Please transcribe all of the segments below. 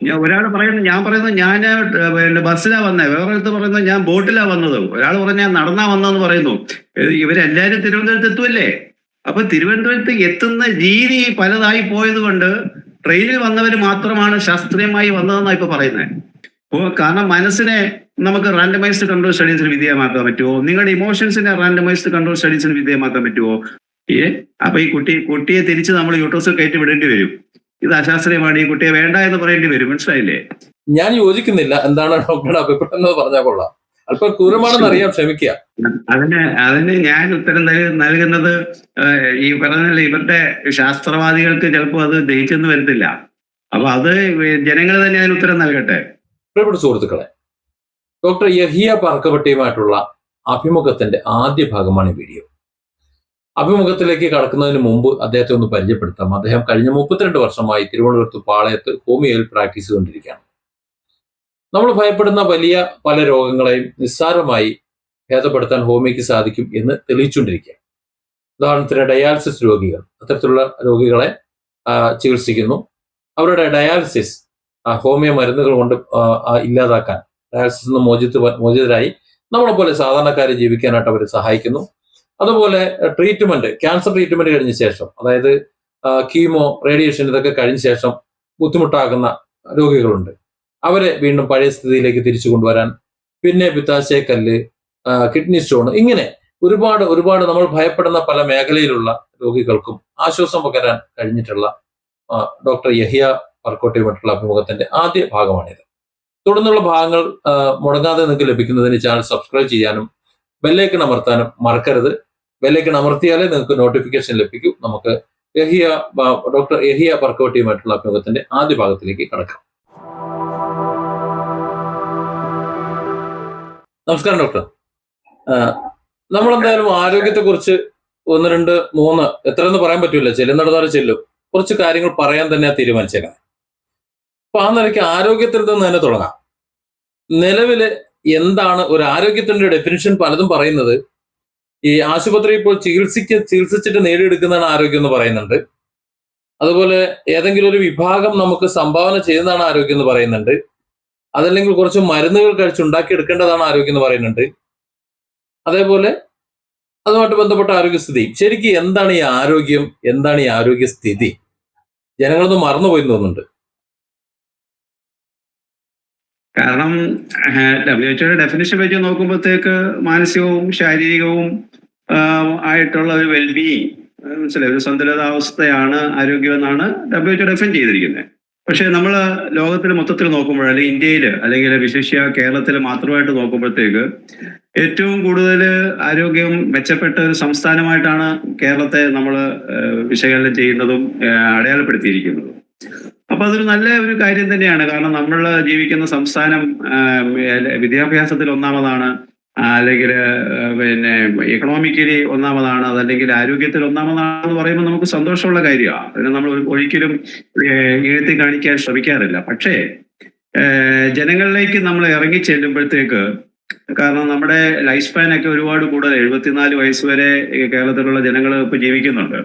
ഞാൻ ഒരാൾ പറയുന്നത് ഞാൻ പറയുന്നത് ഞാൻ പിന്നെ ബസ്സിലാ വന്നത് വേറൊരുത്ത് പറയുന്നത് ഞാൻ ബോട്ടിലാ വന്നത്. ഒരാൾ പറഞ്ഞ ഞാൻ നടന്നാ വന്നതെന്ന് പറയുന്നു. ഇവരെല്ലാവരും തിരുവനന്തപുരത്ത് എത്തുമല്ലേ അപ്പൊ തിരുവനന്തപുരത്ത് എത്തുന്ന രീതി പലതായി പോയത് കൊണ്ട് ട്രെയിനിൽ വന്നവർ മാത്രമാണ് ശാസ്ത്രീയമായി വന്നതെന്നാണ് ഇപ്പൊ പറയുന്നത് അപ്പോൾ കാരണം മനസ്സിനെ നമുക്ക് റാൻഡമൈസ്ഡ് കൺട്രോൾ സ്റ്റഡീസിന് വിധേയമാക്കാൻ പറ്റുമോ നിങ്ങളുടെ ഇമോഷൻസിനെ റാൻഡമൈസ്ഡ് കൺട്രോൾ സ്റ്റഡീസിന് വിധേയമാക്കാൻ പറ്റുമോ ഏ അപ്പൊ ഈ കുട്ടി കുട്ടിയെ തിരിച്ച് നമ്മൾ യൂട്രസിൽ കയറ്റി വിടേണ്ടി വരും. ഇത് അശാസ്ത്രീയമാണ് ഈ കുട്ടിയെ വേണ്ട എന്ന് പറയേണ്ടി വരും. മനസ്സിലായില്ലേ? ഞാൻ യോജിക്കുന്നില്ല. എന്താണ് ഡോക്ടറുടെ അഭിപ്രായം എന്ന് പറഞ്ഞാൽ കൊള്ളാം. അല്പം ക്രൂരമാണെന്ന് അറിയാം ക്ഷമിക്കുക. അതിന് അതിന് ഞാൻ ഉത്തരം നൽ- നൽകുന്നത് ഈ പറഞ്ഞ ഇവരുടെ ശാസ്ത്രവാദികൾക്ക് ചിലപ്പോൾ അത് ദഹിച്ചെന്ന് വരത്തില്ല. അപ്പൊ അത് ജനങ്ങൾ തന്നെ അതിന് ഉത്തരം നൽകട്ടെ. പ്രിയപ്പെട്ട സുഹൃത്തുക്കളെ ഡോക്ടർ യഹിയ പാർക്കവട്ടിയുമായിട്ടുള്ള അഭിമുഖത്തിന്റെ ആദ്യ ഭാഗമാണ് ഈ വീഡിയോ. അഭിമുഖത്തിലേക്ക് കടക്കുന്നതിന് മുമ്പ് അദ്ദേഹത്തെ ഒന്ന് പരിചയപ്പെടുത്താം. അദ്ദേഹം കഴിഞ്ഞ മുപ്പത്തിരണ്ട് വർഷമായി തിരുവനന്തപുരത്ത് പാളയത്ത് ഹോമിയോയിൽ പ്രാക്ടീസ് ചെയ്തുകൊണ്ടിരിക്കുകയാണ്. നമ്മൾ ഭയപ്പെടുന്ന വലിയ പല രോഗങ്ങളെയും നിസ്സാരമായി ഭേദപ്പെടുത്താൻ ഹോമിയോയ്ക്ക് സാധിക്കും എന്ന് തെളിയിച്ചുകൊണ്ടിരിക്കുകയാണ്. ഉദാഹരണത്തിന് ഡയാലിസിസ് രോഗികൾ അത്തരത്തിലുള്ള രോഗികളെ ചികിത്സിക്കുന്നു. അവരുടെ ഡയാലിസിസ് ഹോമിയോ മരുന്നുകൾ കൊണ്ട് ഇല്ലാതാക്കാൻ ഡയാലിസിസ് നിന്ന് മോചിത മോചിതരായി നമ്മളെ പോലെ സാധാരണക്കാരെ ജീവിക്കാനായിട്ട് അവർ സഹായിക്കുന്നു. അതുപോലെ ട്രീറ്റ്മെന്റ് ക്യാൻസർ ട്രീറ്റ്മെന്റ് കഴിഞ്ഞ ശേഷം അതായത് കീമോ റേഡിയേഷൻ ഇതൊക്കെ കഴിഞ്ഞ ശേഷം ബുദ്ധിമുട്ടാകുന്ന രോഗികളുണ്ട്. അവരെ വീണ്ടും പഴയ സ്ഥിതിയിലേക്ക് തിരിച്ചു കൊണ്ടുവരാൻ പിന്നെ പിത്താശയക്കല്ല് കിഡ്നി സ്റ്റോൺ ഇങ്ങനെ ഒരുപാട് ഒരുപാട് നമ്മൾ ഭയപ്പെടുന്ന പല മേഖലയിലുള്ള രോഗികൾക്കും ആശ്വാസം പകരാൻ കഴിഞ്ഞിട്ടുള്ള ഡോക്ടർ യഹിയ വർക്കൗട്ടുമായിട്ടുള്ള അഭിമുഖത്തിന്റെ ആദ്യ ഭാഗമാണിത്. തുടർന്നുള്ള ഭാഗങ്ങൾ മുടങ്ങാതെ നിങ്ങൾക്ക് ലഭിക്കുന്നതിന് ചാനൽ സബ്സ്ക്രൈബ് ചെയ്യാനും ബെല്ലൈക്കൺ അമർത്താനും മറക്കരുത്. ബെല്ലൈക്കൺ അമർത്തിയാലേ നിങ്ങൾക്ക് നോട്ടിഫിക്കേഷൻ ലഭിക്കൂ. നമുക്ക് യഹിയ ബ- ഡോക്ടർ യഹിയ ബർക്കോട്ടിയുമായിട്ടുള്ള അഭിമുഖത്തിന്റെ ആദ്യ ഭാഗത്തിലേക്ക് കടക്കാം. നമസ്കാരം ഡോക്ടർ നമ്മൾ നമ്മളെന്തായാലും ആരോഗ്യത്തെക്കുറിച്ച് ഒന്ന് രണ്ട് മൂന്ന് എത്രയെന്ന് പറയാൻ പറ്റൂല. ചെല്ലുന്നിടത്തോടെ ചെല്ലും. കുറച്ച് കാര്യങ്ങൾ പറയാൻ തന്നെ തീരുമാനിച്ചേക്കാം. അപ്പൊ ആ നിലയ്ക്ക് ആരോഗ്യത്തിൽ നിന്ന് തന്നെ തുടങ്ങാം. നിലവിൽ എന്താണ് ഒരു ആരോഗ്യത്തിന്റെ ഡെഫിനിഷൻ പലതും പറയുന്നത്. ഈ ആശുപത്രി ഇപ്പോൾ ചികിത്സിക്ക് ചികിത്സിച്ചിട്ട് നേടിയെടുക്കുന്നതാണ് ആരോഗ്യം എന്ന് പറയുന്നുണ്ട്. അതുപോലെ ഏതെങ്കിലും ഒരു വിഭാഗം നമുക്ക് സംഭാവന ചെയ്യുന്നതാണ് ആരോഗ്യം എന്ന് പറയുന്നുണ്ട്. അതല്ലെങ്കിൽ കുറച്ച് മരുന്നുകൾ കഴിച്ചുണ്ടാക്കി എടുക്കേണ്ടതാണ് ആരോഗ്യം എന്ന് പറയുന്നുണ്ട്. അതേപോലെ അതുമായിട്ട് ബന്ധപ്പെട്ട ആരോഗ്യസ്ഥിതി. ശരിക്കും എന്താണ് ഈ ആരോഗ്യം? എന്താണ് ഈ ആരോഗ്യസ്ഥിതി? ജനങ്ങളൊന്ന് മറന്നുപോയി തോന്നുന്നുണ്ട്. കാരണം ഡബ്ല്യു എച്ച്ഒയുടെ ഡെഫിനിഷൻ വെച്ച് നോക്കുമ്പോഴത്തേക്ക് മാനസികവും ശാരീരികവും ആയിട്ടുള്ള ഒരു വെൽബീയിങ് മനസ്സിലായി? ഒരു സന്തുലിതാവസ്ഥയാണ് ആരോഗ്യമെന്നാണ് ഡബ്ല്യു എച്ച് ഡെഫിൻ ചെയ്തിരിക്കുന്നത്. പക്ഷേ നമ്മൾ ലോകത്തിൽ മൊത്തത്തിൽ നോക്കുമ്പോൾ അല്ലെങ്കിൽ ഇന്ത്യയിൽ അല്ലെങ്കിൽ വിശേഷ്യ കേരളത്തിൽ മാത്രമായിട്ട് നോക്കുമ്പോഴത്തേക്ക് ഏറ്റവും കൂടുതൽ ആരോഗ്യം മെച്ചപ്പെട്ട ഒരു സംസ്ഥാനമായിട്ടാണ് കേരളത്തെ നമ്മൾ വിശകലനം ചെയ്യുന്നതും അടയാളപ്പെടുത്തിയിരിക്കുന്നതും. അപ്പൊ അതൊരു നല്ല ഒരു കാര്യം തന്നെയാണ്. കാരണം നമ്മൾ ജീവിക്കുന്ന സംസ്ഥാനം വിദ്യാഭ്യാസത്തിൽ ഒന്നാമതാണ്. അല്ലെങ്കിൽ പിന്നെ എക്കണോമിക്കലി ഒന്നാമതാണ് അതല്ലെങ്കിൽ ആരോഗ്യത്തിൽ ഒന്നാമതാണെന്ന് പറയുമ്പോൾ നമുക്ക് സന്തോഷമുള്ള കാര്യമാണ്. അതിനെ നമ്മൾ ഒരു- ഒരിക്കലും എഴുത്തി കാണിക്കാൻ ശ്രമിക്കാറില്ല. പക്ഷേ ജനങ്ങളിലേക്ക് നമ്മൾ ഇറങ്ങി ചെല്ലുമ്പോഴത്തേക്ക് കാരണം നമ്മുടെ ലൈഫ് സ്പാൻ ഒക്കെ ഒരുപാട് കൂടുതൽ എഴുപത്തിനാല് വയസ്സ് വരെ കേരളത്തിലുള്ള ജനങ്ങൾ ഇപ്പൊ ജീവിക്കുന്നുണ്ട്.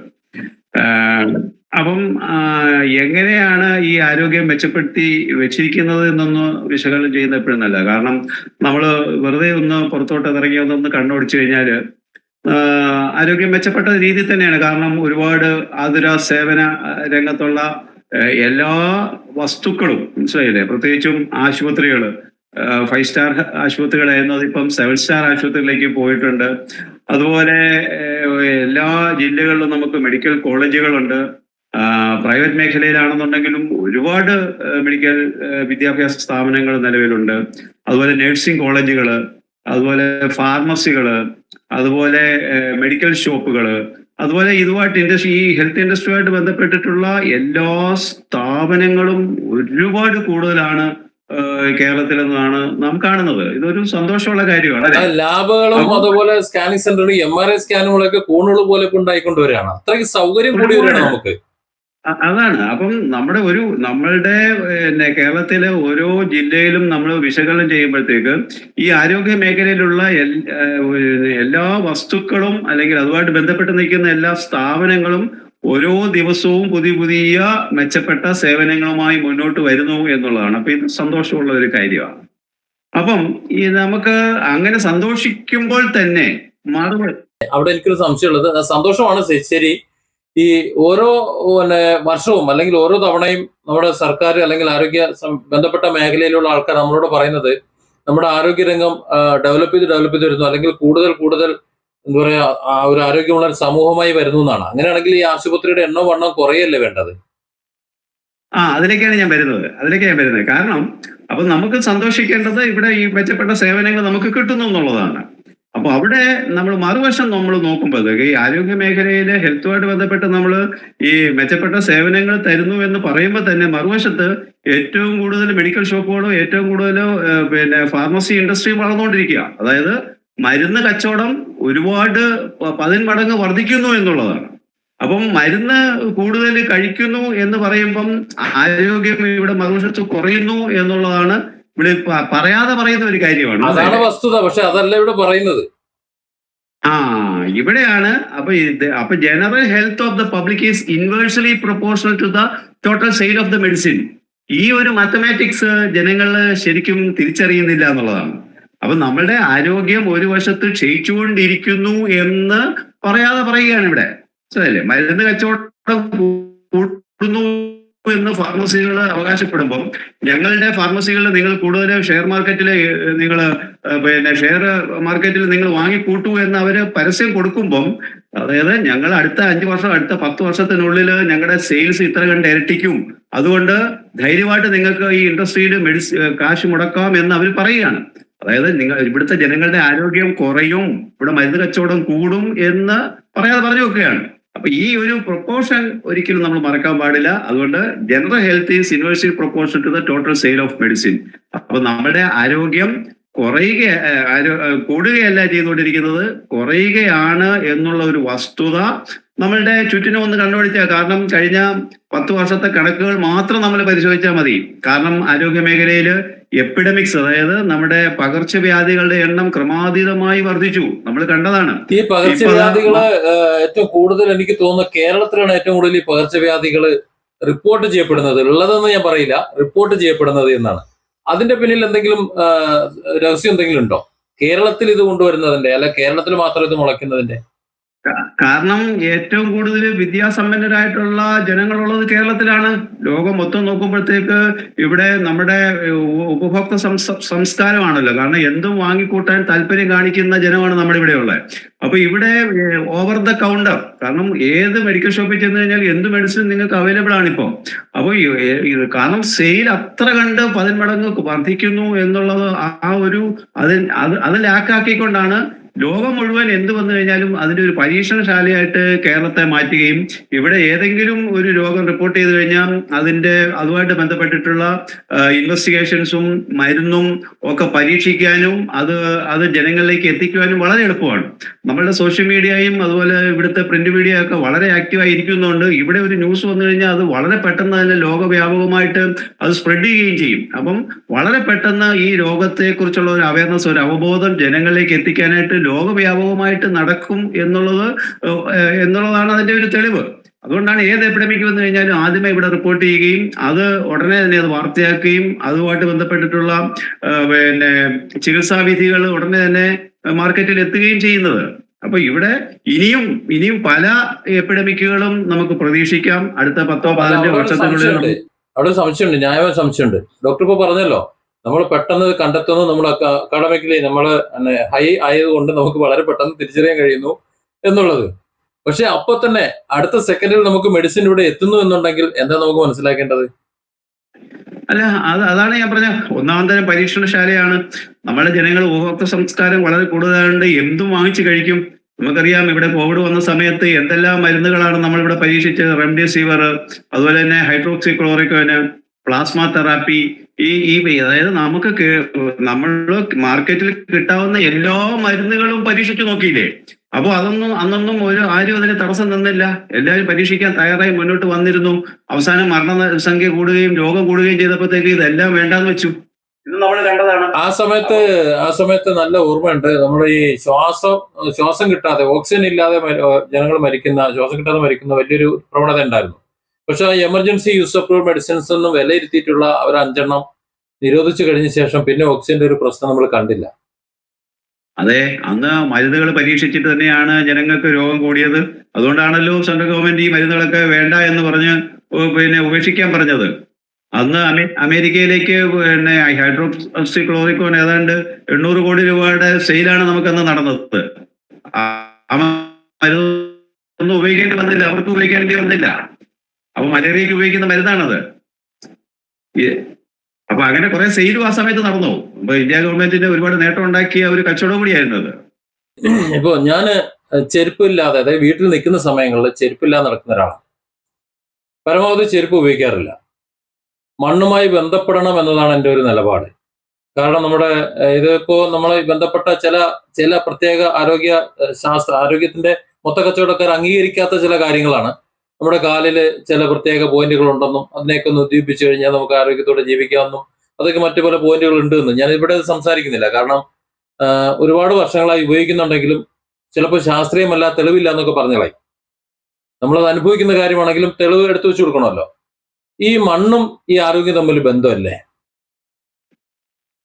അപ്പം എങ്ങനെയാണ് ഈ ആരോഗ്യം മെച്ചപ്പെടുത്തി വെച്ചിരിക്കുന്നത് എന്നൊന്ന് വിശകലനം ചെയ്യുന്നത് എപ്പോഴും നല്ല കാരണം നമ്മൾ വെറുതെ ഒന്ന് പുറത്തോട്ട് ഇറങ്ങി ഒന്നൊന്ന് കണ്ണോടിച്ചു കഴിഞ്ഞാൽ ആരോഗ്യം മെച്ചപ്പെട്ട രീതി തന്നെയാണ്. കാരണം ഒരുപാട് ആതുര സേവന രംഗത്തുള്ള എല്ലാ വസ്തുക്കളും മനസ്സിലായില്ലേ? പ്രത്യേകിച്ചും ആശുപത്രികൾ ഫൈവ് സ്റ്റാർ ആശുപത്രികളായിരുന്നു അതിപ്പം സെവൻ സ്റ്റാർ ആശുപത്രിയിലേക്ക് പോയിട്ടുണ്ട്. അതുപോലെ എല്ലാ ജില്ലകളിലും നമുക്ക് മെഡിക്കൽ കോളേജുകളുണ്ട്. പ്രൈവറ്റ് മേഖലയിലാണെന്നുണ്ടെങ്കിലും ഒരുപാട് മെഡിക്കൽ വിദ്യാഭ്യാസ സ്ഥാപനങ്ങൾ നിലവിലുണ്ട്. അതുപോലെ നഴ്സിംഗ് കോളേജുകൾ അതുപോലെ ഫാർമസികൾ അതുപോലെ മെഡിക്കൽ ഷോപ്പുകൾ അതുപോലെ ഇതുമായിട്ട് ഇൻഡസ്ട്രി ഈ ഹെൽത്ത് ഇൻഡസ്ട്രിയുമായിട്ട് ബന്ധപ്പെട്ടിട്ടുള്ള എല്ലാ സ്ഥാപനങ്ങളും ഒരുപാട് കൂടുതലാണ് കേരളത്തിൽ എന്നാണ് നാം കാണുന്നത്. ഇതൊരു സന്തോഷമുള്ള കാര്യമാണ് ലാബുകളും അതുപോലെ സ്കാനിംഗ് സെന്ററുകളും എം ആർ ഐ സ്കാനുകളൊക്കെ കൂണുകൾ പോലെ ഉണ്ടായിക്കൊണ്ടുവരികയാണ് അത്രയ്ക്ക് സൗകര്യം കൂടി വരികയാണ് നമുക്ക്. അതാണ്. അപ്പം നമ്മുടെ ഒരു നമ്മളുടെ പിന്നെ കേരളത്തിലെ ഓരോ ജില്ലയിലും നമ്മൾ വിശകലനം ചെയ്യുമ്പോഴത്തേക്ക് ഈ ആരോഗ്യ മേഖലയിലുള്ള എല്ലാ വസ്തുക്കളും അല്ലെങ്കിൽ അതുമായിട്ട് ബന്ധപ്പെട്ട് നിൽക്കുന്ന എല്ലാ സ്ഥാപനങ്ങളും ഓരോ ദിവസവും പുതിയ പുതിയ മെച്ചപ്പെട്ട സേവനങ്ങളുമായി മുന്നോട്ട് വരുന്നു എന്നുള്ളതാണ്. അപ്പൊ ഇത് സന്തോഷമുള്ള ഒരു കാര്യമാണ്. അപ്പം ഈ നമുക്ക് അങ്ങനെ സന്തോഷിക്കുമ്പോൾ തന്നെ മറുപടി അവിടെ എനിക്കൊരു സംശയമുള്ളത്. സന്തോഷമാണ് ശരി. ഈ ഓരോ പിന്നെ വർഷവും അല്ലെങ്കിൽ ഓരോ തവണയും നമ്മുടെ സർക്കാർ അല്ലെങ്കിൽ ആരോഗ്യ ബന്ധപ്പെട്ട മേഖലയിലുള്ള ആൾക്കാർ നമ്മളോട് പറയുന്നത് നമ്മുടെ ആരോഗ്യരംഗം ഡെവലപ്പ് ചെയ്ത് ഡെവലപ്പ് ചെയ്ത് വരുന്നു. അല്ലെങ്കിൽ കൂടുതൽ കൂടുതൽ എന്താ പറയാ ഒരു ആരോഗ്യമുള്ള ഒരു സമൂഹമായി വരുന്നു എന്നാണ്. അങ്ങനെയാണെങ്കിൽ ഈ ആശുപത്രിയുടെ എണ്ണം വണ്ണം കുറയല്ലേ വേണ്ടത്? ആ അതിലേക്കാണ് ഞാൻ വരുന്നത്. അതിലേക്കാണ് ഞാൻ വരുന്നത്. കാരണം അപ്പൊ നമുക്ക് സന്തോഷിക്കേണ്ടത് ഇവിടെ ഈ മെച്ചപ്പെട്ട സേവനങ്ങൾ നമുക്ക് കിട്ടുന്നു എന്നുള്ളതാണ്. അപ്പൊ അവിടെ നമ്മൾ മറുവശം നമ്മൾ നോക്കുമ്പോഴത്തേക്ക് ഈ ആരോഗ്യ മേഖലയിലെ ഹെൽത്തുമായിട്ട് ബന്ധപ്പെട്ട് നമ്മൾ ഈ മെച്ചപ്പെട്ട സേവനങ്ങൾ തരുന്നു എന്ന് പറയുമ്പോൾ തന്നെ മറുവശത്ത് ഏറ്റവും കൂടുതൽ മെഡിക്കൽ ഷോപ്പുകളും ഏറ്റവും കൂടുതൽ പിന്നെ ഫാർമസി ഇൻഡസ്ട്രിയും വളർന്നുകൊണ്ടിരിക്കുക. അതായത് മരുന്ന് കച്ചവടം ഒരുപാട് പതിന് പതിന്മടങ്ങ് വർദ്ധിക്കുന്നു എന്നുള്ളതാണ്. അപ്പം മരുന്ന് കൂടുതൽ കഴിക്കുന്നു എന്ന് പറയുമ്പം ആരോഗ്യം ഇവിടെ മറുവശത്ത് കുറയുന്നു എന്നുള്ളതാണ് ഇവിടെ പറയാതെ പറയുന്ന ഒരു കാര്യമാണ്. അതാണ് വസ്തുത പക്ഷെ അതല്ല ഇവിടെ പറയുന്നത്. ആ ഇവിടെയാണ് അപ്പൊ ഇത് അപ്പൊ general health of the public is inversely proportional to the total sale of the medicine ഈ ഒരു മാത്തമാറ്റിക്സ് ജനങ്ങൾ ശരിക്കും തിരിച്ചറിയുന്നില്ല എന്നുള്ളതാണ്. അപ്പൊ നമ്മളുടെ ആരോഗ്യം ഒരു വശത്ത് ക്ഷയിച്ചുകൊണ്ടിരിക്കുന്നു എന്ന് പറയാതെ പറയുകയാണ് ഇവിടെ. മനസ്സിലല്ലേ മരുന്ന് കച്ചവടം കൂട്ടുന്നു എന്ന് ഫാർമസികൾ അവകാശപ്പെടുമ്പോൾ ഞങ്ങളുടെ ഫാർമസികളിൽ നിങ്ങൾ കൂടുതൽ ഷെയർ മാർക്കറ്റിൽ നിങ്ങൾ പിന്നെ ഷെയർ മാർക്കറ്റിൽ നിങ്ങൾ വാങ്ങിക്കൂട്ടൂ എന്ന് അവർ പരസ്യം കൊടുക്കുമ്പം അതായത് ഞങ്ങൾ അടുത്ത അഞ്ച് വർഷം അടുത്ത പത്ത് വർഷത്തിനുള്ളിൽ ഞങ്ങളുടെ സെയിൽസ് ഇത്ര കണ്ട് ഇരട്ടിക്കും. അതുകൊണ്ട് ധൈര്യമായിട്ട് നിങ്ങൾക്ക് ഈ ഇൻഡസ്ട്രിയിൽ മെഡിസി കാശ് മുടക്കാം എന്ന് അവർ പറയുകയാണ്. അതായത് നിങ്ങൾ ഇവിടുത്തെ ജനങ്ങളുടെ ആരോഗ്യം കുറയും ഇവിടെ മരുന്ന് കച്ചവടം കൂടും എന്ന് പറയാതെ പറഞ്ഞു വെക്കുകയാണ്. അപ്പൊ ഈ ഒരു പ്രൊപ്പോർഷൻ ഒരിക്കലും നമ്മൾ മറക്കാൻ പാടില്ല. അതുകൊണ്ട് general health is inversely proportion to the total sale of medicine അപ്പൊ നമ്മുടെ ആരോഗ്യം കുറയുക കൂടുകയല്ല ചെയ്തുകൊണ്ടിരിക്കുന്നത്. കുറയുകയാണ് എന്നുള്ള ഒരു വസ്തുത നമ്മളുടെ ചുറ്റിനും ഒന്ന് കണ്ടുപിടിച്ചാൽ കാരണം കഴിഞ്ഞ പത്ത് വർഷത്തെ കണക്കുകൾ മാത്രം നമ്മൾ പരിശോധിച്ചാൽ മതി. കാരണം ആരോഗ്യ മേഖലയിൽ എപ്പിഡമിക്സ് അതായത് നമ്മുടെ പകർച്ചവ്യാധികളുടെ എണ്ണം ക്രമാതീതമായി വർദ്ധിച്ചു. നമ്മൾ കണ്ടതാണ്. ഈ പകർച്ചവ്യാധികൾ ഏറ്റവും കൂടുതൽ എനിക്ക് തോന്നുന്നു കേരളത്തിലാണ് ഏറ്റവും കൂടുതൽ ഈ പകർച്ചവ്യാധികൾ റിപ്പോർട്ട് ചെയ്യപ്പെടുന്നത്. ഉള്ളതെന്ന് ഞാൻ പറയില്ല. റിപ്പോർട്ട് ചെയ്യപ്പെടുന്നത് എന്നാണ്. അതിന്റെ പിന്നിൽ എന്തെങ്കിലും രഹസ്യം എന്തെങ്കിലും ഉണ്ടോ? കേരളത്തിൽ ഇത് കൊണ്ടുവരുന്നതിന്റെ അല്ല കേരളത്തിൽ മാത്രം ഇത് മുളയ്ക്കുന്നതിന്റെ? കാരണം ഏറ്റവും കൂടുതൽ വിദ്യാസമ്പന്നരായിട്ടുള്ള ജനങ്ങളുള്ളത് കേരളത്തിലാണ്. ലോകം മൊത്തം നോക്കുമ്പോഴത്തേക്ക് ഇവിടെ നമ്മുടെ ഉപഭോക്തൃ സംസ്കാരമാണല്ലോ. കാരണം എന്തും വാങ്ങിക്കൂട്ടാൻ താല്പര്യം കാണിക്കുന്ന ജനമാണ് നമ്മുടെ ഇവിടെ ഉള്ളത് അപ്പൊ ഇവിടെ ഓവർ ദ കൗണ്ടർ കാരണം ഏത് മെഡിക്കൽ ഷോപ്പിൽ ചെന്ന് കഴിഞ്ഞാൽ എന്ത് മെഡിസിൻ നിങ്ങൾക്ക് അവൈലബിൾ ആണ് ഇപ്പോൾ അപ്പോൾ കാരണം സെയിൽ അത്ര കണ്ട് പതിന്മടങ്ങ് വർദ്ധിക്കുന്നു എന്നുള്ളത് ആ ഒരു അതിൽ അത് അത് ലാക്കാക്കിക്കൊണ്ടാണ് ലോകം മുഴുവൻ എന്ത് വന്നു കഴിഞ്ഞാലും അതിന്റെ ഒരു പരീക്ഷണശാലയായിട്ട് കേരളത്തെ മാറ്റുകയും ഇവിടെ ഏതെങ്കിലും ഒരു രോഗം റിപ്പോർട്ട് ചെയ്തു കഴിഞ്ഞാൽ അതിന്റെ അതുമായിട്ട് ബന്ധപ്പെട്ടിട്ടുള്ള ഇൻവെസ്റ്റിഗേഷൻസും മരുന്നും ഒക്കെ പരീക്ഷിക്കാനും അത് അത് ജനങ്ങളിലേക്ക് എത്തിക്കുവാനും വളരെ എളുപ്പമാണ്. നമ്മളുടെ സോഷ്യൽ മീഡിയയും അതുപോലെ ഇവിടുത്തെ പ്രിന്റ് മീഡിയ ഒക്കെ വളരെ ആക്റ്റീവായി ഇരിക്കുന്നതുകൊണ്ട് ഇവിടെ ഒരു ന്യൂസ് വന്നു കഴിഞ്ഞാൽ അത് വളരെ പെട്ടെന്ന് തന്നെ ലോകവ്യാപകമായിട്ട് അത് സ്പ്രെഡ് ചെയ്യുകയും ചെയ്യും. അപ്പം വളരെ പെട്ടെന്ന് ഈ രോഗത്തെക്കുറിച്ചുള്ള ഒരു അവയർനെസ് ഒരു അവബോധം ജനങ്ങളിലേക്ക് എത്തിക്കാനായിട്ട് ലോകവ്യാപകമായിട്ട് നടക്കും എന്നുള്ളത് എന്നുള്ളതാണ് അതിന്റെ ഒരു തെളിവ്. അതുകൊണ്ടാണ് ഏത് എപ്പിഡമിക് വന്നു കഴിഞ്ഞാലും ആദ്യമേ ഇവിടെ റിപ്പോർട്ട് ചെയ്യുകയും അത് ഉടനെ തന്നെ അത് വാർത്തയാക്കുകയും അതുമായിട്ട് ബന്ധപ്പെട്ടിട്ടുള്ള പിന്നെ ചികിത്സാവിധികൾ ഉടനെ തന്നെ മാർക്കറ്റിൽ എത്തുകയും ചെയ്യുന്നത്. അപ്പൊ ഇവിടെ ഇനിയും ഇനിയും പല എപ്പിഡമിക്കുകളും നമുക്ക് പ്രതീക്ഷിക്കാം. അടുത്ത പത്തോ പതിനഞ്ചോ വർഷത്തിനുള്ളിൽ സംശയമുണ്ട്. അവിടെ സംശയമുണ്ട്. ന്യായമായ സംശയമുണ്ട്. ഡോക്ടർ ഇപ്പൊ പറഞ്ഞല്ലോ നമ്മൾ പെട്ടെന്ന് കണ്ടെത്തുന്നത് കണ്ടെത്തുന്നു നമ്മൾ അക്കാഡമിക്കലി നമ്മൾ ഹൈ ആയതുകൊണ്ട് നമുക്ക് വളരെ പെട്ടെന്ന് തിരിച്ചറിയാൻ കഴിയുന്നു എന്നുള്ളത്. പക്ഷെ അപ്പൊ തന്നെ അടുത്ത സെക്കൻഡിൽ നമുക്ക് മെഡിസിൻ ഇവിടെ എത്തുന്നു എന്നുണ്ടെങ്കിൽ എന്താ നമുക്ക് മനസ്സിലാക്കേണ്ടത്? അല്ല അത് അതാണ് ഞാൻ പറഞ്ഞ. ഒന്നാം തരം പരീക്ഷണശാലയാണ്. നമ്മുടെ ജനങ്ങൾ ഉപഭോക്തൃ സംസ്കാരം വളരെ കൂടുതലായതുകൊണ്ട് എന്തും വാങ്ങിച്ചു കഴിക്കും. നമുക്കറിയാം ഇവിടെ കോവിഡ് വന്ന സമയത്ത് എന്തെല്ലാം മരുന്നുകളാണ് നമ്മളിവിടെ പരീക്ഷിച്ചത്. റെംഡെസിവിർ അതുപോലെ തന്നെ ഹൈഡ്രോക്സി ക്ലോറിക്കോന് പ്ലാസ്മ തെറാപ്പി ഈ ഈ അതായത് നമുക്ക് നമ്മൾ മാർക്കറ്റിൽ കിട്ടാവുന്ന എല്ലാ മരുന്നുകളും പരീക്ഷിച്ചു നോക്കിയില്ലേ? അപ്പോൾ അതൊന്നും അന്നൊന്നും ഒരു ആരും അതിന് തടസ്സം നിന്നില്ല. എല്ലാവരും പരീക്ഷിക്കാൻ തയ്യാറായി മുന്നോട്ട് വന്നിരുന്നു. അവസാനം മരണസംഖ്യ കൂടുകയും രോഗം കൂടുകയും ചെയ്തപ്പോഴത്തേക്ക് ഇതെല്ലാം വേണ്ടാന്ന് വെച്ചു. ഇത് നമ്മൾ കണ്ടതാണ്. ആ സമയത്ത് ആ സമയത്ത് നല്ല ഓർമ്മയുണ്ട്. നമ്മുടെ ഈ ശ്വാസം ശ്വാസം കിട്ടാതെ ഓക്സിജൻ ഇല്ലാതെ ജനങ്ങൾ മരിക്കുന്ന ശ്വാസം കിട്ടാതെ മരിക്കുന്ന വലിയൊരു പ്രവണത ഉണ്ടായിരുന്നു. പക്ഷെ എമർജൻസി യൂസ് അപ്രൂവ് മെഡിസിൻസ് ഒന്നും വിലയിരുത്തിയിട്ടുള്ള ഒരു അഞ്ചെണ്ണം നിരോധിച്ചു കഴിഞ്ഞ ശേഷം പിന്നെ ഓക്സിജന്റെ ഒരു പ്രശ്നം നമ്മൾ കണ്ടില്ല. അതെ അന്ന് മരുന്നുകൾ പരീക്ഷിച്ചിട്ട് തന്നെയാണ് ജനങ്ങൾക്ക് രോഗം കൂടിയത്. അതുകൊണ്ടാണല്ലോ സെൻട്രൽ ഗവൺമെന്റ് ഈ മരുന്നുകളൊക്കെ വേണ്ട എന്ന് പറഞ്ഞ് പിന്നെ ഉപേക്ഷിക്കാൻ പറഞ്ഞത്. അന്ന് അമേരിക്കയിലേക്ക് പിന്നെ ഹൈഡ്രോക്സി ക്ലോറിക്കോൺ ഏതാണ്ട് എണ്ണൂറ് കോടി രൂപയുടെ സെയിലാണ് നമുക്കന്ന് നടന്നത്. ആ ഉപയോഗിക്കേണ്ടി വന്നില്ല അവർക്ക് ഉപയോഗിക്കേണ്ടി വന്നില്ല. അപ്പൊ മലേറിയക്ക് ഉപയോഗിക്കുന്ന മരുന്നാണത്. അപ്പൊ അങ്ങനെ കുറെ സെയിലും ആ സമയത്ത് നടന്നു. അപ്പൊ ഇന്ത്യ ഗവൺമെന്റിന്റെ ഒരുപാട് നേട്ടം ഉണ്ടാക്കിയ ഒരു കച്ചവടം കൂടിയായിരുന്നു അത്. ഇപ്പോ ഞാൻ ചെരുപ്പില്ലാതെ അതായത് വീട്ടിൽ നിൽക്കുന്ന സമയങ്ങളിൽ ചെരുപ്പില്ലാതെ നടക്കുന്ന ഒരാളാണ്. പരമാവധി ചെരുപ്പ് ഉപയോഗിക്കാറില്ല. മണ്ണുമായി ബന്ധപ്പെടണം എന്നതാണ് എന്റെ ഒരു നിലപാട്. കാരണം നമ്മുടെ ഇതിപ്പോ നമ്മൾ ബന്ധപ്പെട്ട ചില ചില പ്രത്യേക ആരോഗ്യ ശാസ്ത്ര ആരോഗ്യത്തിന്റെ മൊത്ത കച്ചവടക്കാർ അംഗീകരിക്കാത്ത ചില കാര്യങ്ങളാണ്. നമ്മുടെ കാലിൽ ചില പ്രത്യേക പോയിന്റുകൾ ഉണ്ടെന്നും അതിനെയൊക്കെ ഒന്ന് ഉദ്ദീപിച്ചു കഴിഞ്ഞാൽ നമുക്ക് ആരോഗ്യത്തോടെ ജീവിക്കാമെന്നും അതൊക്കെ മറ്റു പല പോയിന്റുകൾ ഉണ്ട് എന്ന് ഞാൻ ഇവിടെ സംസാരിക്കുന്നില്ല. കാരണം ഒരുപാട് വർഷങ്ങളായി ഉപയോഗിക്കുന്നുണ്ടെങ്കിലും ചിലപ്പോൾ ശാസ്ത്രീയമല്ല തെളിവില്ല എന്നൊക്കെ പറഞ്ഞുകളായി. നമ്മളത് അനുഭവിക്കുന്ന കാര്യമാണെങ്കിലും തെളിവ് എടുത്തു വെച്ച് കൊടുക്കണമല്ലോ. ഈ മണ്ണും ഈ ആരോഗ്യം തമ്മിൽ ബന്ധമല്ലേ?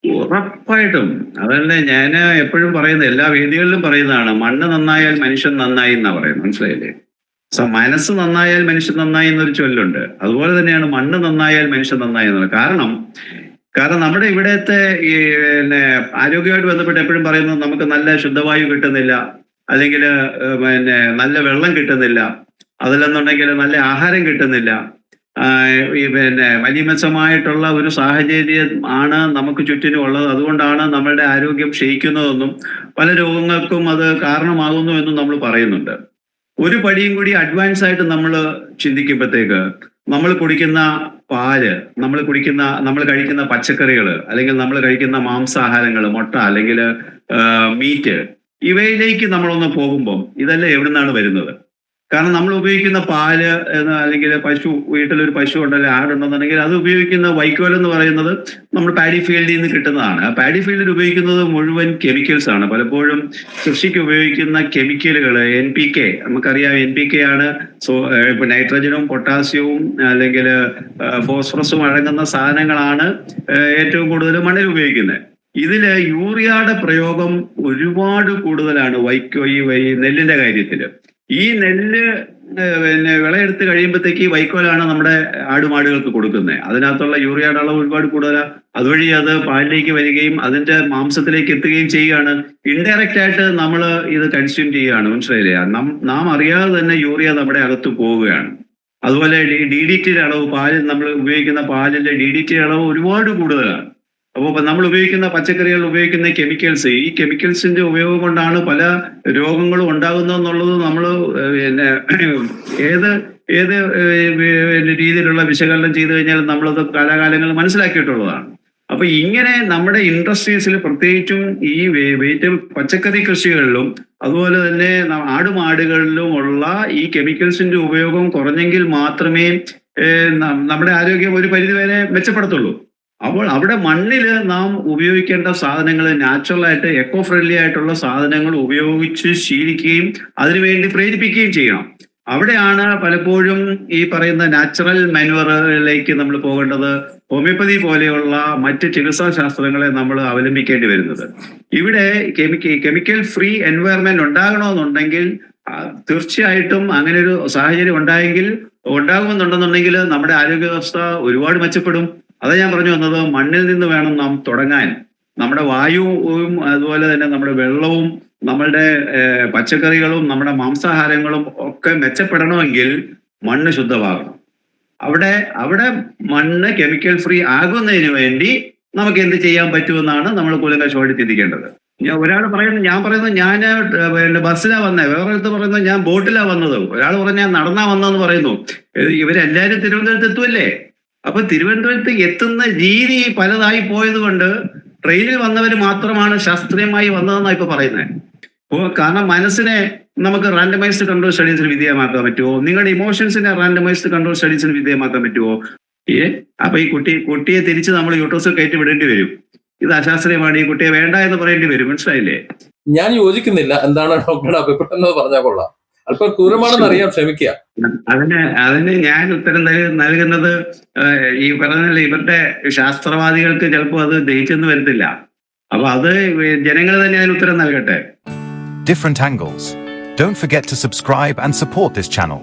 ഉറപ്പായിട്ടും. അതല്ലേ ഞാൻ എപ്പോഴും പറയുന്നത് എല്ലാ വേദികളിലും പറയുന്നതാണ് മണ്ണ് നന്നായാൽ മനുഷ്യൻ നന്നായി എന്നാ പറയുന്നത്. മനസ്സിലായില്ലേ? സോ മനസ്സ് നന്നായാൽ മനുഷ്യൻ നന്നായി എന്നൊരു ചൊല്ലുണ്ട്. അതുപോലെ തന്നെയാണ് മണ്ണ് നന്നായാൽ മനുഷ്യൻ നന്നായി എന്നുള്ളത് കാരണം കാരണം നമ്മുടെ ഇവിടത്തെ ഈ പിന്നെ ആരോഗ്യമായിട്ട് ബന്ധപ്പെട്ട് എപ്പോഴും പറയുന്നത് നമുക്ക് നല്ല ശുദ്ധവായു കിട്ടുന്നില്ല അല്ലെങ്കിൽ പിന്നെ നല്ല വെള്ളം കിട്ടുന്നില്ല അതിലെന്നുണ്ടെങ്കിൽ നല്ല ആഹാരം കിട്ടുന്നില്ല. ഈ പിന്നെ വലിയമെച്ചമായിട്ടുള്ള ഒരു സാഹചര്യം ആണ് നമുക്ക് ചുറ്റിനും ഉള്ളത്. അതുകൊണ്ടാണ് നമ്മളുടെ ആരോഗ്യം ക്ഷയിക്കുന്നതെന്നും പല രോഗങ്ങൾക്കും അത് കാരണമാകുന്നു എന്നും നമ്മൾ പറയുന്നുണ്ട്. ഒരു പടിയും കൂടി അഡ്വാൻസ് ആയിട്ട് നമ്മൾ ചിന്തിക്കുമ്പോഴത്തേക്ക് നമ്മൾ കുടിക്കുന്ന പാൽ നമ്മൾ കുടിക്കുന്ന നമ്മൾ കഴിക്കുന്ന പച്ചക്കറികൾ അല്ലെങ്കിൽ നമ്മൾ കഴിക്കുന്ന മാംസാഹാരങ്ങൾ മുട്ട അല്ലെങ്കിൽ മീറ്റ് ഇവയിലേക്ക് നമ്മളൊന്ന് പോകുമ്പം ഇതെല്ലാം എവിടുന്നാണ് വരുന്നത്? കാരണം നമ്മൾ ഉപയോഗിക്കുന്ന പാൽ അല്ലെങ്കിൽ പശു വീട്ടിലൊരു പശു ഉണ്ടല്ലോ ആടുണ്ടെന്നുണ്ടെങ്കിൽ അത് ഉപയോഗിക്കുന്ന വൈക്കോൽ എന്ന് പറയുന്നത് നമ്മൾ പാഡി ഫീൽഡിൽ നിന്ന് കിട്ടുന്നതാണ്. ആ പാഡി ഫീൽഡിൽ ഉപയോഗിക്കുന്നത് മുഴുവൻ കെമിക്കൽസ് ആണ്. പലപ്പോഴും കൃഷിക്ക് ഉപയോഗിക്കുന്ന കെമിക്കലുകൾ എൻ പി കെ നമുക്കറിയാം എൻ പി കെ ആണ്. സോ ഇപ്പൊ നൈട്രജനും പൊട്ടാസ്യവും അല്ലെങ്കിൽ ഫോസ്ഫറസും അടങ്ങുന്ന സാധനങ്ങളാണ് ഏറ്റവും കൂടുതൽ മണ്ണിൽ ഉപയോഗിക്കുന്നത്. ഇതിൽ യൂറിയയുടെ പ്രയോഗം ഒരുപാട് കൂടുതലാണ് വൈക്കോ ഈ നെല്ലിന്റെ കാര്യത്തിൽ. ഈ നെല്ല് പിന്നെ വിളയെടുത്ത് കഴിയുമ്പോഴത്തേക്ക് വൈക്കോലാണ് നമ്മുടെ ആടുമാടുകൾക്ക് കൊടുക്കുന്നത്. അതിനകത്തുള്ള യൂറിയയുടെ അളവ് ഒരുപാട് കൂടുതലാണ് അതുവഴി അത് പാലിലേക്ക് വരികയും അതിന്റെ മാംസത്തിലേക്ക് എത്തുകയും ചെയ്യുകയാണ്. ഇൻഡയറക്റ്റ് ആയിട്ട് നമ്മൾ ഇത് കൺസ്യൂം ചെയ്യുകയാണ് മനസ്സിലായില്ലേ? നം- അറിയാതെ തന്നെ യൂറിയ നമ്മുടെ അകത്ത് പോവുകയാണ്. അതുപോലെ ഡി ഡി ടിയുടെ അളവ് പാലിൽ നമ്മൾ ഉപയോഗിക്കുന്ന പാലിന്റെ ഡി ഡി ടിയുടെ അളവ് ഒരുപാട് കൂടുതലാണ്. അപ്പോൾ നമ്മൾ ഉപയോഗിക്കുന്ന പച്ചക്കറികൾ ഉപയോഗിക്കുന്ന കെമിക്കൽസ് ഈ കെമിക്കൽസിന്റെ ഉപയോഗം കൊണ്ടാണ് പല രോഗങ്ങളും ഉണ്ടാകുന്നത് എന്നുള്ളത് നമ്മൾ പിന്നെ ഏത് ഏത് രീതിയിലുള്ള വിശകലനം ചെയ്തു കഴിഞ്ഞാൽ നമ്മളത് കാലാകാലങ്ങൾ മനസ്സിലാക്കിയിട്ടുള്ളതാണ്. അപ്പൊ ഇങ്ങനെ നമ്മുടെ ഇൻഡസ്ട്രീസിൽ പ്രത്യേകിച്ചും ഈ വെജിറ്റബിൾ പച്ചക്കറി കൃഷികളിലും അതുപോലെ തന്നെ ആടുമാടുകളിലും ഉള്ള ഈ കെമിക്കൽസിന്റെ ഉപയോഗം കുറഞ്ഞെങ്കിൽ മാത്രമേ നമ്മുടെ ആരോഗ്യം ഒരു പരിധിവരെ മെച്ചപ്പെടത്തുള്ളൂ. അപ്പോൾ അവിടെ മണ്ണിൽ നാം ഉപയോഗിക്കേണ്ട സാധനങ്ങൾ നാച്ചുറലായിട്ട് എക്കോ ഫ്രണ്ട്ലി ആയിട്ടുള്ള സാധനങ്ങൾ ഉപയോഗിച്ച് ശീലിക്കുകയും അതിനുവേണ്ടി പ്രേരിപ്പിക്കുകയും ചെയ്യണം. അവിടെയാണ് പലപ്പോഴും ഈ പറയുന്ന നാച്ചുറൽ മാനുവറിലേക്ക് നമ്മൾ പോകേണ്ടത്. ഹോമിയോപ്പതി പോലെയുള്ള മറ്റ് ചികിത്സാ ശാസ്ത്രങ്ങളെ നമ്മൾ അവലംബിക്കേണ്ടി വരുന്നത്. ഇവിടെ കെമിക്കൽ കെമിക്കൽ ഫ്രീ എൻവയറമെന്റ് ഉണ്ടാകണമെന്നുണ്ടെങ്കിൽ തീർച്ചയായിട്ടും അങ്ങനെ ഒരു സാഹചര്യം ഉണ്ടായെങ്കിൽ ഉണ്ടാകുമെന്നുണ്ടെന്നുണ്ടെങ്കിൽ നമ്മുടെ ആരോഗ്യ വ്യവസ്ഥ ഒരുപാട് മെച്ചപ്പെടും. അതാ ഞാൻ പറഞ്ഞു വന്നത് മണ്ണിൽ നിന്ന് വേണം നാം തുടങ്ങാൻ. നമ്മുടെ വായുവും അതുപോലെ തന്നെ നമ്മുടെ വെള്ളവും നമ്മളുടെ പച്ചക്കറികളും നമ്മുടെ മാംസാഹാരങ്ങളും ഒക്കെ മെച്ചപ്പെടണമെങ്കിൽ മണ്ണ് ശുദ്ധമാകണം. അവിടെ അവിടെ മണ്ണ് കെമിക്കൽ ഫ്രീ ആകുന്നതിന് വേണ്ടി നമുക്ക് എന്ത് ചെയ്യാൻ പറ്റുമെന്നാണ് നമ്മൾ കൂലങ്കശോടി ചിന്തിക്കേണ്ടത്. ഞാൻ ഒരാൾ പറയുന്നത് ഞാൻ പറയുന്നത് ഞാൻ പിന്നെ ബസ്സിലാ വന്നത് അടുത്ത് പറയുന്നത് ഞാൻ ബോട്ടിലാ വന്നത്. ഒരാൾ പറഞ്ഞ ഞാൻ നടന്നാ വന്നതെന്ന് പറയുന്നു. ഇവരെല്ലാവരും തിരുവനന്തപുരത്ത് എത്തുമല്ലേ അപ്പൊ തിരുവനന്തപുരത്ത് എത്തുന്ന രീതി പലതായി പോയത് കൊണ്ട് ട്രെയിനിൽ വന്നവർ മാത്രമാണ് ശാസ്ത്രീയമായി വന്നതെന്നാണ് ഇപ്പൊ പറയുന്നത് അപ്പോൾ കാരണം മനസ്സിനെ നമുക്ക് റാൻഡമൈസ്ഡ് കൺട്രോൾ സ്റ്റഡീസിന് വിധേയമാക്കാൻ പറ്റുമോ നിങ്ങളുടെ ഇമോഷൻസിനെ റാൻഡമൈസ്ഡ് കൺട്രോൾ സ്റ്റഡീസിന് വിധേയമാക്കാൻ പറ്റുമോ ഏ അപ്പൊ ഈ കുട്ടി കുട്ടിയെ തിരിച്ച് നമ്മൾ യൂട്രസിൽ കയറ്റി വിടേണ്ടി വരും. ഇത് അശാസ്ത്രീയമാണ് ഈ കുട്ടിയെ വേണ്ട എന്ന് പറയേണ്ടി വരും. മനസ്സിലായില്ലേ? ഞാൻ യോജിക്കുന്നില്ല. എന്താണ് ഡോക്ടറുടെ അഭിപ്രായം എന്ന് പറഞ്ഞാൽ കൊള്ളാം. അല്പം ക്രൂരമാണെന്ന് അറിയാം ക്ഷമിക്കുക അതിന് അതിന് ഞാൻ ഉത്തരം നൽ- നൽകുന്നത് ഈ പറഞ്ഞ ഇവരുടെ ശാസ്ത്രവാദികൾക്ക് ചിലപ്പോൾ അത് ദഹിച്ചെന്ന് വരത്തില്ല അപ്പൊ അത് ജനങ്ങൾ തന്നെ അതിന് ഉത്തരം നൽകട്ടെ different angles. Don't forget to subscribe and support this channel.